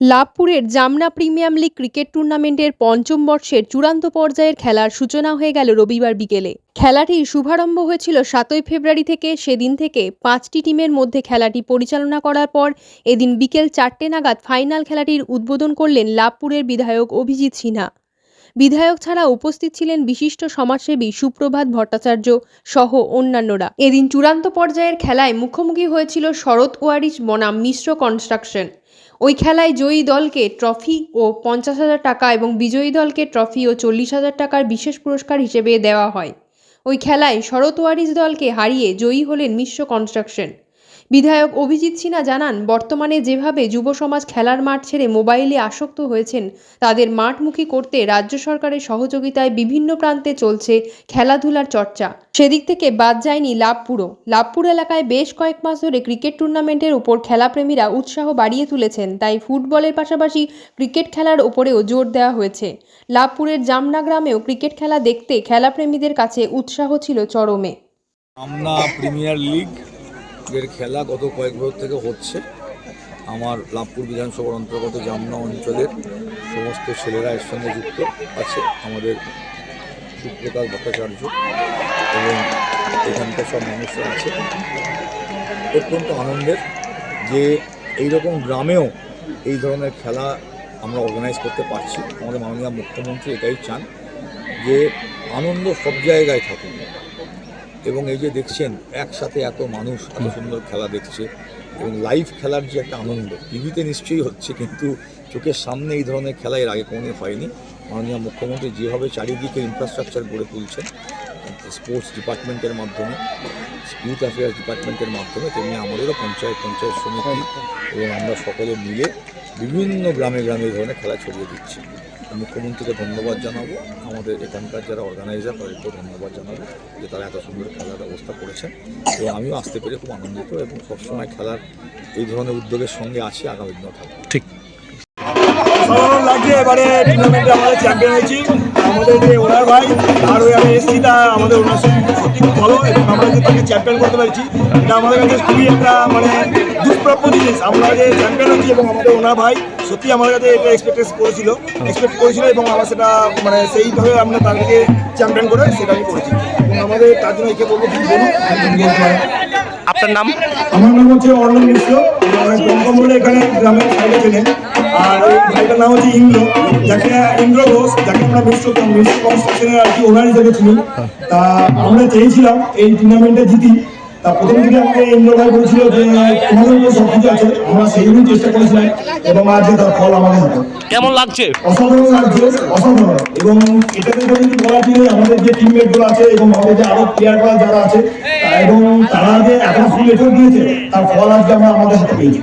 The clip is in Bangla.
লাভপুরের জামনা প্রিমিয়াম লিগ ক্রিকেট টুর্নামেন্টের পঞ্চম বর্ষের চূড়ান্ত পর্যায়ের খেলার সূচনা হয়ে গেল রবিবার বিকেলে। খেলাটির শুভারম্ভ হয়েছিল সাতই ফেব্রুয়ারি থেকে। সেদিন থেকে পাঁচটি টিমের মধ্যে খেলাটি পরিচালনা করার পর এদিন বিকেল চারটে নাগাদ ফাইনাল খেলাটির উদ্বোধন করলেন লাভপুরের বিধায়ক অভিজিৎ সিনহা। বিধায়ক ছাড়া উপস্থিত ছিলেন বিশিষ্ট সমাজসেবী সুপ্রভাত ভট্টাচার্য সহ অন্যান্যরা। এদিন চূড়ান্ত পর্যায়ের খেলায় মুখোমুখি হয়েছিল শরৎ ওয়ারিস বনাম মিশ্র কনস্ট্রাকশন। ওই খেলায় জয়ী দলকে ট্রফি ও পঞ্চাশ হাজার টাকা এবং বিজয়ী দলকে ট্রফি ও চল্লিশ হাজার টাকার বিশেষ পুরস্কার হিসেবে দেওয়া হয়। ওই খেলায় শরৎ ওয়ারিস দলকে হারিয়ে জয়ী হলেন মিশ্র কনস্ট্রাকশন। বিধায়ক অভিজিৎ সিনহা জানান, বর্তমানে যেভাবে যুব সমাজ খেলার মাঠ ছেড়ে মোবাইলে আসক্ত হয়েছেন, তাদের মাঠমুখী করতে রাজ্য সরকারের সহযোগিতায় বিভিন্ন প্রান্তে চলছে খেলাধুলার চর্চা। সেদিক থেকে বাদ যায়নি লাভপুরও। লাভপুর এলাকায় বেশ কয়েক মাস ধরে ক্রিকেট টুর্নামেন্টের উপর খেলাপ্রেমীরা উৎসাহ বাড়িয়ে তুলেছেন, তাই ফুটবলের পাশাপাশি ক্রিকেট খেলার ওপরেও জোর দেওয়া হয়েছে। লাভপুরের জামনা গ্রামেও ক্রিকেট খেলা দেখতে খেলাপ্রেমীদের কাছে উৎসাহ ছিল চরমে। আমনা প্রিমিয়ার লিগ এর খেলা গত কয়েক বছর থেকে হচ্ছে। আমার লাভপুর বিধানসভার অন্তর্গত জামনা অঞ্চলের সমস্ত ছেলেরা এর সঙ্গে যুক্ত আছে, আমাদের সুপ্রকাশ ভট্টাচার্য এবং এখানকার সব মানুষরা আছে। অত্যন্ত আনন্দের যে এই রকম গ্রামেও এই ধরনের খেলা আমরা অর্গানাইজ করতে পারছি। আমাদের মাননীয় মুখ্যমন্ত্রী এটাই চান যে আনন্দ সব জায়গায় থাকুক। এবং এই যে দেখছেন একসাথে এত মানুষ এত সুন্দর খেলা দেখছে এবং লাইভ খেলার যে একটা আনন্দ টিভিতে নিশ্চয়ই হচ্ছে কিন্তু চোখের সামনে এই ধরনের খেলা এর আগে কোনোদিন হয়নি। মাননীয় মুখ্যমন্ত্রী যেভাবে চারিদিকে ইনফ্রাস্ট্রাকচার গড়ে তুলছেন স্পোর্টস ডিপার্টমেন্টের মাধ্যমে ইউথ অ্যাফেয়ার্স ডিপার্টমেন্টের মাধ্যমে তেমনি আমাদেরও পঞ্চায়েত পঞ্চায়েত সমিতি এবং আমরা সকলে মিলে বিভিন্ন গ্রামে গ্রামে এই ধরনের খেলা ছড়িয়ে দিচ্ছি। মুখ্যমন্ত্রীকে ধন্যবাদ জানাব। আমাদের এখানকার যারা অর্গানাইজার তাদেরকেও ধন্যবাদ জানাব যে তারা এত সুন্দর খেলার ব্যবস্থা করেছেন। এবং আমিও আসতে পেরে খুব আনন্দিত এবং সবসময় খেলার এই ধরনের উদ্যোগের সঙ্গে আছি আগামী দিনও থাকব। ঠিক। এবারে টুর্নামেন্টে আমরা চ্যাম্পিয়ন হয়েছি। আমাদের যে ওনার ভাই আর ওই আমি এসছি তা আমাদের ওনার সত্যি সত্যি খুব ভালো এবং আমরা যে তাকে চ্যাম্পিয়ন করতে পারছি। এটা আমাদের কাছে খুবই একটা মানে দুষ্প্রাপ্য জিনিস। আমরা যে চ্যাম্পিয়ন হচ্ছি এবং আমাদের ওনার ভাই সত্যি আমার কাছে এটা এক্সপেক্টেড করেছিল এক্সপেক্ট করেছিল এবং আমরা সেটা মানে সেইভাবে আমরা তাদেরকে চ্যাম্পিয়ন করে সেটা আমি করেছি। এবং আমাদের তার জন্য একে বলব। আপনার নাম? আমার নাম হচ্ছে অর্ণব মিশ্র। দমদম এখানে গ্রামের ছেলে ছিলেন। আর ভাইটার নাম হচ্ছে ইন্দ্র। যাকে ইন্দ্র ঘোষ, যাকে আমরা মিশ্র মিশ্র কনস্ট্রাকশনের আর কি ওনার হিসেবে চিনি তা আমরা চেয়েছিলাম এই টুর্নামেন্টে জিতি। তা প্রথম থেকে আমাকে ইন্দ্র ভাই বলছিল যে তোমাদের উপর সব কিছু আছে আমরা সেইগুলোই চেষ্টা করেছিলাম এবং আজকে তার ফল আমাদের হাতে। কেমন লাগছে? অসাধারণ লাগছে অসাধারণ। এবং এটাতে যদি বলা যায় আমাদের যে টিমমেটগুলো আছে এবং আমাদের যে আরও প্লেয়ারগুলো যারা আছে এবং তারা যে এত ফুল এফোর্ট দিয়েছে তার ফল আজকে আমরা আমাদের হাতে পেয়েছি।